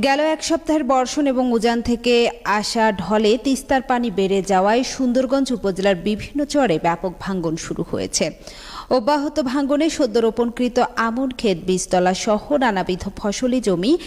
গেল এক সপ্তাহের বর্ষণ এবং উজান থেকে আসা ঢলে তিস্তার পানি বেড়ে যাওয়ায় সুন্দরগঞ্জ উপজেলার বিভিন্ন চরে ব্যাপক ভাঙ্গন শুরু হয়েছে। অব্যাহত ভাঙ্গনে সদ্য রোপণকৃত আমন ক্ষেত, বীজতলা সহ নানাবিধ ফসলি জমি,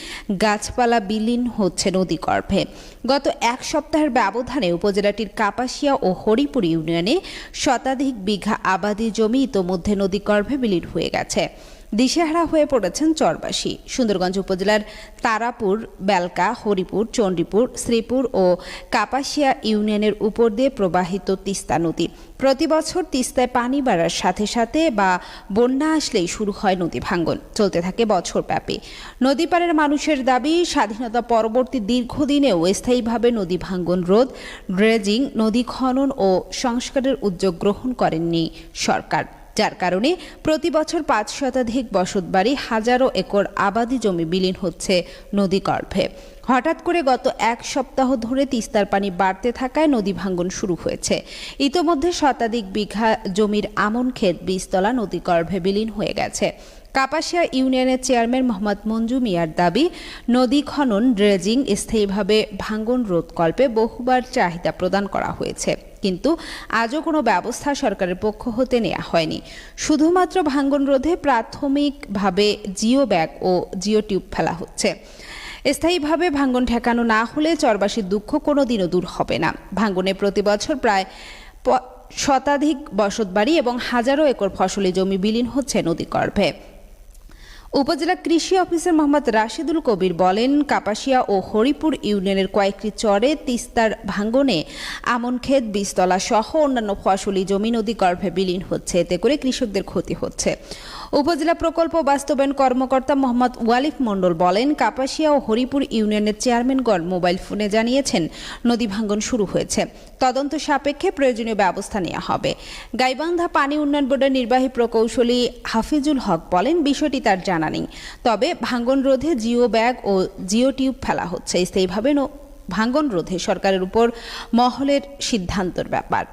গাছপালা বিলীন হচ্ছে নদী গর্ভে গত এক সপ্তাহের ব্যবধানে উপজেলাটির কাপাসিয়া ও হরিপুর ইউনিয়নে শতাধিক বিঘা আবাদি জমি ইতোমধ্যে নদী গর্ভে বিলীন হয়ে গেছে। দিশেহারা হয়ে পড়েছেন চরবাসী। সুন্দরগঞ্জ উপজেলার তারাপুর, বেলকা, হরিপুর, চণ্ডীপুর, শ্রীপুর ও কাপাসিয়া ইউনিয়নের উপর দিয়ে প্রবাহিত তিস্তা নদী। প্রতি বছর তিস্তায় পানি বাড়ার সাথে সাথে বা বন্যা আসলেই শুরু হয় নদী ভাঙ্গন। চলতে থাকে বছরব্যাপী। নদী পাড়ের মানুষের দাবি, স্বাধীনতা পরবর্তী দীর্ঘদিনেও স্থায়ীভাবে নদী ভাঙ্গন রোধ, ড্রেজিং, নদী খনন ও সংস্কারের উদ্যোগ গ্রহণ করেননি সরকার। যার কারণে প্রতি বছর পাঁচ শতাধিক বসতবাড়ি হাজারো একর আবাদি জমি বিলীন হচ্ছে নদীগর্ভে হঠাৎ করে গত এক সপ্তাহ ধরে তিস্তার পানি বাড়তে থাকায় নদী ভাঙ্গন শুরু হয়েছে। ইতোমধ্যে শতাধিক বিঘা জমির আমন ক্ষেত বীজতলা নদীগর্ভে বিলীন হয়ে গেছে। কাপাসিয়া ইউনিয়নের চেয়ারম্যান মোহাম্মদ মঞ্জু মিয়ার দাবি, নদী খনন, ড্রেজিং, স্থায়ীভাবে ভাঙ্গন রোধকল্পে বহুবার চাহিদা প্রদান করা হয়েছে। কিন্তু আজও কোনো ব্যবস্থা সরকারের পক্ষ হতে নেওয়া হয়নি। শুধুমাত্র ভাঙ্গন রোধে প্রাথমিকভাবে জিও ব্যাগ ও জিও টিউব ফেলা হচ্ছে। স্থায়ীভাবে ভাঙ্গন ঠেকানো না হলে চরবাসীর দুঃখ কোনোদিনও দূর হবে না। ভাঙ্গনে প্রতি বছর প্রায় শতাধিক বসতবাড়ি এবং হাজারো একর ফসলি জমি বিলীন হচ্ছে নদীগর্ভে উপজেলা কৃষি অফিসার মোহাম্মদ রাশিদুল কবির বলেন, কাপাসিয়া ও হরিপুর ইউনিয়নের কয়েকটি চরে তিস্তার ভাঙ্গনে আমন ক্ষেত, বীজতলা সহ অন্যান্য ফসলি জমি নদী গর্ভে বিলীন হচ্ছে। এতে করে কৃষকদের ক্ষতি হচ্ছে। উপজেলা প্রকল্প বাস্তবায়ন কর্মকর্তা মোহাম্মদ ওয়ালিফ মণ্ডল বলেন, কাপাসিয়া ও হরিপুর ইউনিয়নের চেয়ারম্যানগণ মোবাইল ফোনে জানিয়েছেন, নদী ভাঙ্গন শুরু হয়েছে। তদন্ত সাপেক্ষে প্রয়োজনীয় ব্যবস্থা নেওয়া হবে। গাইবান্ধা পানি উন্নয়ন বোর্ডের নির্বাহী প্রকৌশলী হাফিজুল হক বলেন, বিষয়টি তার জানা নেই। তবে ভাঙ্গন রোধে জিও ব্যাগ ও জিও টিউব ফেলা হচ্ছে। স্থায়ীভাবে ন- ভাঙ্গন রোধে সরকারের উপর মহলের সিদ্ধান্তর ব্যাপার।